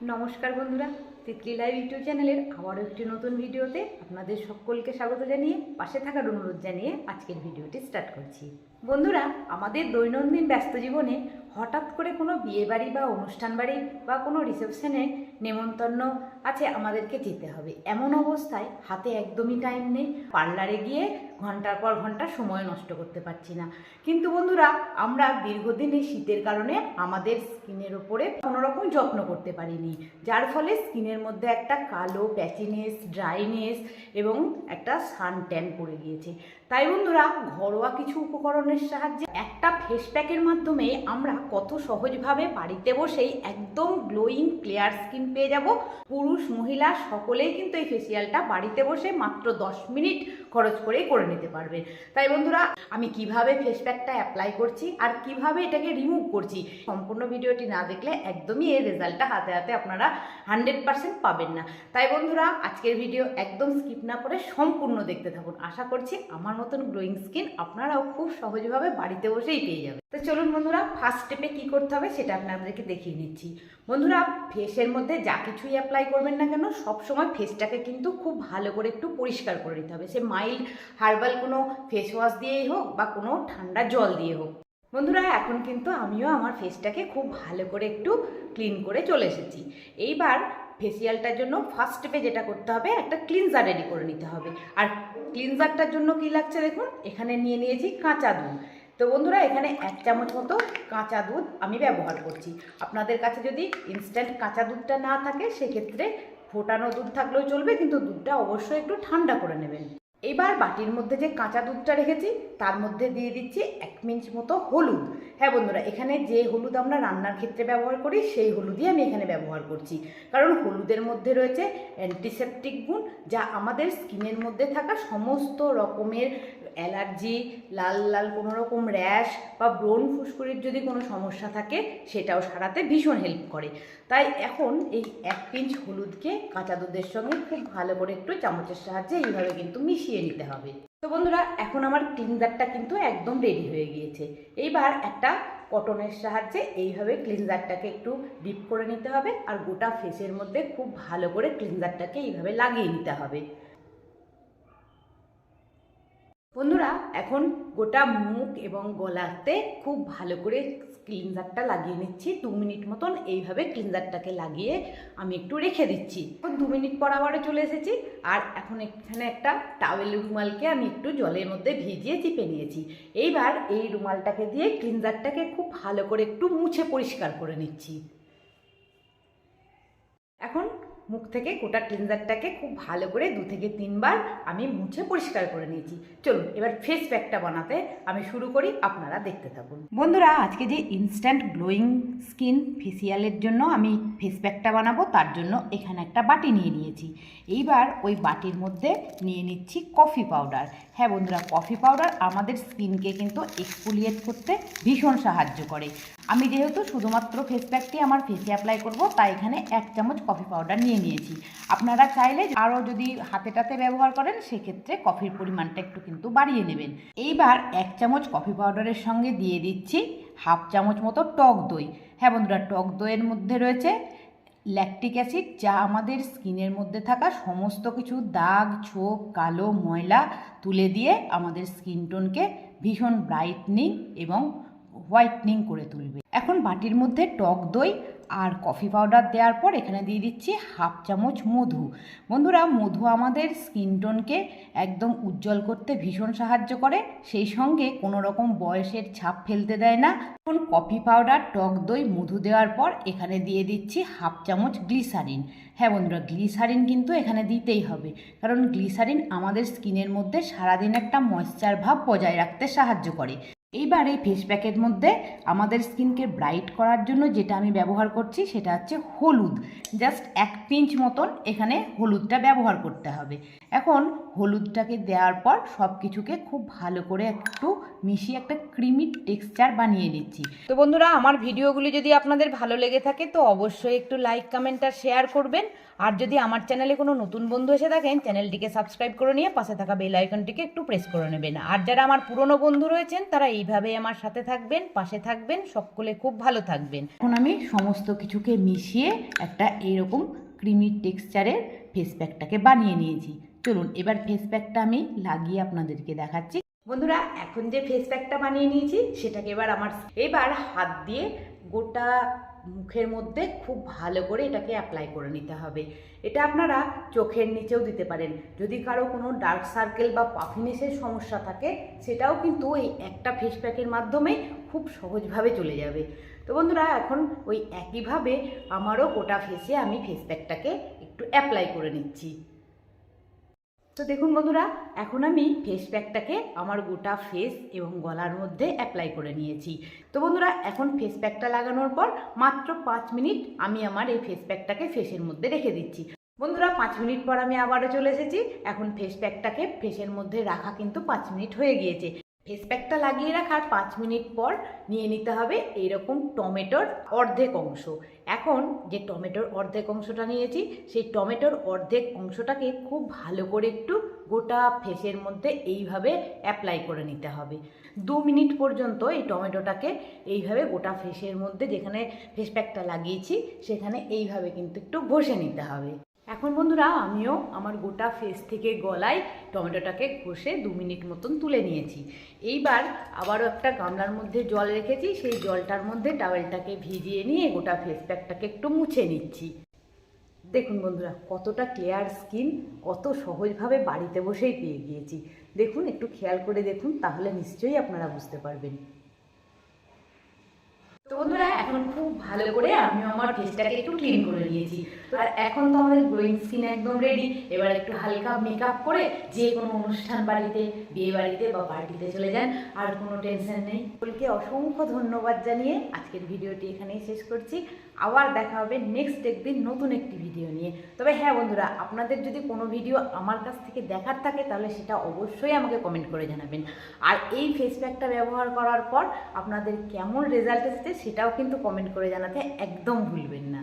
নমস্কার বন্ধুরা। Titli live YouTube চ্যানেলের আবারও একটি নতুন ভিডিওতে আপনাদের সকলকে স্বাগত জানিয়ে, পাশে থাকার অনুরোধ জানিয়ে আজকের ভিডিওটি স্টার্ট করছি। বন্ধুরা, আমাদের দৈনন্দিন ব্যস্ত জীবনে হঠাৎ করে কোনো বিয়ে বাড়ি বা অনুষ্ঠান বাড়ি বা কোনো রিসেপশনে নেমন্তন্ন আছে আমাদেরকে যেতে হবে। এমন অবস্থায় হাতে একদমই টাইম নেই পার্লারে গিয়ে ঘণ্টার পর ঘণ্টা সময় নষ্ট করতে পারছি না। কিন্তু বন্ধুরা, আমরা দীর্ঘদিন শীতের কারণে আমাদের স্কিনের ওপরে কোনোরকম যত্ন করতে পারিনি। যার ফলে স্কিনের মধ্যে একটা কালো প্যাচিনেস ড্রাইনেস এবং একটা সান ট্যান পড়ে গিয়েছে। তাই বন্ধুরা, ঘরোয়া কিছু উপকরণের সাহায্যে একটা ফেস প্যাকের মাধ্যমে আমরা কত সহজভাবে বাড়িতে বসেই একদম গ্লোয়িং ক্লিয়ার স্কিন পেয়ে যাব। পুরুষ, মহিলা, সকলেই কিন্তু এই ফেসিয়ালটা বাড়িতে বসে মাত্র দশ মিনিট খরচ করেই করে নিতে পারবেন তাই বন্ধুরা, আমি কীভাবে ফেস প্যাকটা অ্যাপ্লাই করছি আর কীভাবে এটাকে রিমুভ করছি, সম্পূর্ণ ভিডিওটি না দেখলে একদমই এই রেজাল্টটা হাতে হাতে আপনারা হান্ড্রেড পারসেন্ট পাবেন না। তাই বন্ধুরা, আজকের ভিডিও একদম স্কিপ না করে সম্পূর্ণ দেখতে থাকুন। আশা করছি আমার মতন গ্রোয়িং স্কিন আপনারাও খুব সহজভাবে বাড়িতে বসেই পেয়ে যাবেন। তো চলুন বন্ধুরা ফার্স্ট স্টেপে কী করতে হবে সেটা আপনাদেরকে দেখিয়ে নিচ্ছি। বন্ধুরা ফেসের মধ্যে যা কিছুই অ্যাপ্লাই করবেন না কেন, সবসময় ফেসটাকে কিন্তু খুব ভালো করে একটু পরিষ্কার করে নিতে হবে। সে মাইল্ড হার্বাল কোনো ফেস ওয়াশ দিয়েই হোক বা কোনো ঠান্ডা জল দিয়ে হোক। বন্ধুরা, এখন কিন্তু আমিও আমার ফেসটাকে খুব ভালো করে একটু ক্লিন করে চলে এসেছি। এইবার ফেসিয়ালটার জন্য ফার্স্ট স্টেপে যেটা করতে হবে, একটা ক্লিনজার রেডি করে নিতে হবে। আর ক্লিনজারটার জন্য কি লাগছে দেখুন? এখানে নিয়ে নিয়েছি কাঁচা দুধ। তো বন্ধুরা, এখানে এক চামচ মতো কাঁচা দুধ আমি ব্যবহার করছি। আপনাদের কাছে যদি ইনস্ট্যান্ট কাঁচা দুধটা না থাকে, সেক্ষেত্রে ফোটানো দুধ থাকলেও চলবে, কিন্তু দুধটা অবশ্যই একটু ঠান্ডা করে নেবেন। এবার বাটির মধ্যে যে কাঁচা দুধটা রেখেছি, তার মধ্যে দিয়ে দিচ্ছি এক মিঞ্চ মতো হলুদ। হ্যাঁ বন্ধুরা, এখানে যে হলুদ আমরা রান্নার ক্ষেত্রে ব্যবহার করি, সেই হলুদই আমি এখানে ব্যবহার করছি। কারণ হলুদের মধ্যে রয়েছে অ্যান্টিসেপটিক গুণ, যা আমাদের স্কিনের মধ্যে থাকা সমস্ত রকমের অ্যালার্জি, লাল লাল কোনো রকম র্যাশ বা ব্রণ ফুসকুড়ির যদি কোনো সমস্যা থাকে, সেটাও সারাতে ভীষণ হেল্প করে। তাই এখন এই এক পিঞ্চ হলুদকে কাঁচা দুধের সঙ্গে খুব ভালো করে একটু চামচের সাহায্যে এইভাবে কিন্তু মিশিয়ে নিতে হবে। তো বন্ধুরা, এখন আমার ক্লিনজারটা কিন্তু একদম রেডি হয়ে গিয়েছে। এইবার একটা কটনের সাহায্যে এইভাবে ক্লিনজারটাকে একটু ডিপ করে নিতে হবে আর গোটা ফেসের মধ্যে খুব ভালো করে ক্লিনজারটাকে এইভাবে লাগিয়ে নিতে হবে। বন্ধুরা, এখন গোটা মুখ এবং গলাতে খুব ভালো করে ক্লিনজারটা লাগিয়ে নিচ্ছি। দু মিনিট মতন এইভাবে ক্লিনজারটাকে লাগিয়ে আমি একটু রেখে দিচ্ছি। দু মিনিট পর আবারও চলে এসেছি। আর এখন এখানে একটা টাওয়েল রুমালকে আমি একটু জলের মধ্যে ভিজিয়ে চিপে নিয়েছি। এইবার এই রুমালটাকে দিয়ে ক্লিনজারটাকে খুব ভালো করে একটু মুছে পরিষ্কার করে নিচ্ছি। মুখ থেকে গোটা ক্লিনজারটাকে খুব ভালো করে দু থেকে তিনবার আমি মুছে পরিষ্কার করে নিয়েছি। চলুন, এবার ফেস প্যাকটা বানাতে আমি শুরু করি, আপনারা দেখতে থাকুন। বন্ধুরা, আজকে যে ইনস্ট্যান্ট গ্লোয়িং স্কিন ফেসিয়ালের জন্য আমি ফেস প্যাকটা বানাবো, তার জন্য এখানে একটা বাটি নিয়ে নিয়েছি। এইবার ওই বাটির মধ্যে নিয়ে নিচ্ছি কফি পাউডার হ্যাঁ বন্ধুরা কফি পাউডার আমাদের স্কিনকে কিন্তু এক্সফোলিয়েট করতে ভীষণ সাহায্য করে। আমি যেহেতু শুধুমাত্র ফেস প্যাকটি আমার ফেসে অ্যাপ্লাই করব, তাই এখানে এক চামচ কফি পাউডার নিয়ে নিয়েছি। আপনারা চাইলে আরও যদি হাতে টাতে ব্যবহার করেন, সেক্ষেত্রে কফির পরিমাণটা একটু কিন্তু বাড়িয়ে নেবেন। এইবার এক চামচ কফি পাউডারের সঙ্গে দিয়ে দিচ্ছি হাফ চামচ মতো টক দই। হ্যাঁ বন্ধুরা, টক দইয়ের মধ্যে রয়েছে ল্যাকটিক অ্যাসিড, যা আমাদের স্কিনের মধ্যে থাকা সমস্ত কিছু, দাগ, ছোপ, কালো ময়লা তুলে দিয়ে আমাদের স্কিন টোনকে ভীষণ ব্রাইটনিং এবং হোয়াইটনিং করে তুলবে। এখন বাটির মধ্যে টক দই আর কফি পাউডার দেওয়ার পর এখানে দিয়ে দিচ্ছি হাফ চামচ মধু। বন্ধুরা, মধু আমাদের স্কিন টোনকে একদম উজ্জ্বল করতে ভীষণ সাহায্য করে। সেই সঙ্গে কোনো রকম বয়সের ছাপ ফেলতে দেয় না। এখন কফি পাউডার, টক দই, মধু দেওয়ার পর এখানে দিয়ে দিচ্ছি হাফ চামচ গ্লিসারিন। হ্যাঁ বন্ধুরা, গ্লিসারিন কিন্তু এখানে দিতেই হবে। কারণ গ্লিসারিন আমাদের স্কিনের মধ্যে সারাদিন একটা ময়েশ্চার ভাব বজায় রাখতে সাহায্য করে। এইবার এই ফেস প্যাকের মধ্যে আমাদের স্কিনকে ব্রাইট করার জন্য যেটা আমি ব্যবহার করছি সেটা হচ্ছে হলুদ। জাস্ট এক পিঞ্চ মতন এখানে হলুদটা ব্যবহার করতে হবে। এখন হলুদটাকে দেওয়ার পর সব কিছুকে খুব ভালো করে একটু মিশিয়ে একটা ক্রিমি টেক্সচার বানিয়ে নিচ্ছি। তো বন্ধুরা, আমার ভিডিওগুলি যদি আপনাদের ভালো লেগে থাকে তো অবশ্যই একটু লাইক কমেন্ট আর শেয়ার করবেন। আর যদি আমার চ্যানেলে কোনো নতুন বন্ধু এসে থাকেন চ্যানেলটিকে সাবস্ক্রাইব করে নিয়ে পাশে থাকা বেল আইকনটিকে একটু প্রেস করে নেবেন। আর যারা আমার পুরনো বন্ধু রয়েছেন, তারা এইভাবেই আমার সাথে থাকবেন পাশে থাকবেন সকলে খুব ভালো থাকবেন। এখন আমি সমস্ত কিছুকে মিশিয়ে একটা এরকম ক্রিমি টেক্সচারের ফেস প্যাকটাকে বানিয়ে নিয়েছি। চলুন এবার ফেস প্যাকটা আমি লাগিয়ে আপনাদেরকে দেখাচ্ছি। বন্ধুরা এখন যে ফেস প্যাকটা বানিয়ে নিয়েছি সেটাকে এবার আমার এবার হাত দিয়ে গোটা মুখের মধ্যে খুব ভালো করে এটাকে অ্যাপ্লাই করে নিতে হবে। এটা আপনারা চোখের নিচেও দিতে পারেন। যদি কারও কোনো ডার্ক সার্কেল বা পাফিনেসের সমস্যা থাকে, সেটাও কিন্তু এই একটা ফেস প্যাকের মাধ্যমে খুব সহজভাবে চলে যাবে। তো বন্ধুরা, এখন ওই একইভাবে আমারও গোটা ফেসে আমি ফেস প্যাকটাকে একটু অ্যাপ্লাই করে নিচ্ছি। তো দেখুন বন্ধুরা, এখন আমি ফেস প্যাকটাকে আমার গোটা ফেস এবং গলার মধ্যে অ্যাপ্লাই করে নিয়েছি। তো বন্ধুরা, এখন ফেস প্যাকটা লাগানোর পর মাত্র পাঁচ মিনিট আমি আমার এই ফেস প্যাকটাকে ফেসের মধ্যে রেখে দিচ্ছি। বন্ধুরা, পাঁচ মিনিট পর আমি আবারও চলে এসেছি। এখন ফেস প্যাকটাকে ফেসের মধ্যে রাখা কিন্তু পাঁচ মিনিট হয়ে গিয়েছে। ফেস প্যাকটা লাগিয়ে রাখার পাঁচ মিনিট পর নিয়ে নিতে হবে এইরকম টমেটোর অর্ধেক অংশ। এখন যে টমেটোর অর্ধেক অংশটা নিয়েছি, সেই টমেটোর অর্ধেক অংশটাকে খুব ভালো করে একটু গোটা ফেসের মধ্যে এইভাবে অ্যাপ্লাই করে নিতে হবে। দু মিনিট পর্যন্ত এই টমেটোটাকে এইভাবে গোটা ফেসের মধ্যে যেখানে ফেস প্যাকটা লাগিয়েছি, সেখানে এইভাবে কিন্তু একটু ঘষে নিতে হবে। এখন বন্ধুরা, আমিও আমার গোটা ফেস থেকে গলায় টমেটোটাকে ঘষে দু মিনিট মতন তুলে নিয়েছি। এইবার আবারও একটা গামলার মধ্যে জল রেখেছি, সেই জলটার মধ্যে টাওয়েলটাকে ভিজিয়ে নিয়ে গোটা ফেস প্যাকটাকে একটু মুছে নিচ্ছি। দেখুন বন্ধুরা, কতটা ক্লিয়ার স্কিন কত সহজভাবে বাড়িতে বসেই পেয়ে গিয়েছি। দেখুন, একটু খেয়াল করে দেখুন, তাহলে নিশ্চয়ই আপনারা বুঝতে পারবেন। তো বন্ধুরা, এখন খুব ভালো করে আমি আমার ফেসটাকে একটু ক্লিন করে নিয়েছি। তো আর এখন তো আমাদের গ্লোয়িং স্কিন একদম রেডি এবার একটু হালকা মেকআপ করে যে কোনো অনুষ্ঠান বাড়িতে, বিয়ে বাড়িতে বা পার্টিতে চলে যান, আর কোনো টেনশন নেই। সকলকে অসংখ্য ধন্যবাদ জানিয়ে আজকের ভিডিওটি এখানেই শেষ করছি। আবার দেখা হবে নেক্সট একদিন নতুন একটি ভিডিও নিয়ে। তবে হ্যাঁ বন্ধুরা, আপনাদের যদি কোনো ভিডিও আমার কাছ থেকে দেখার থাকে, তাহলে সেটা অবশ্যই আমাকে কমেন্ট করে জানাবেন। আর এই ফেস প্যাকটা ব্যবহার করার পর আপনাদের কেমন রেজাল্ট এসেছে, সেটাও কিন্তু কমেন্ট করে জানাতে একদম ভুলবেন না।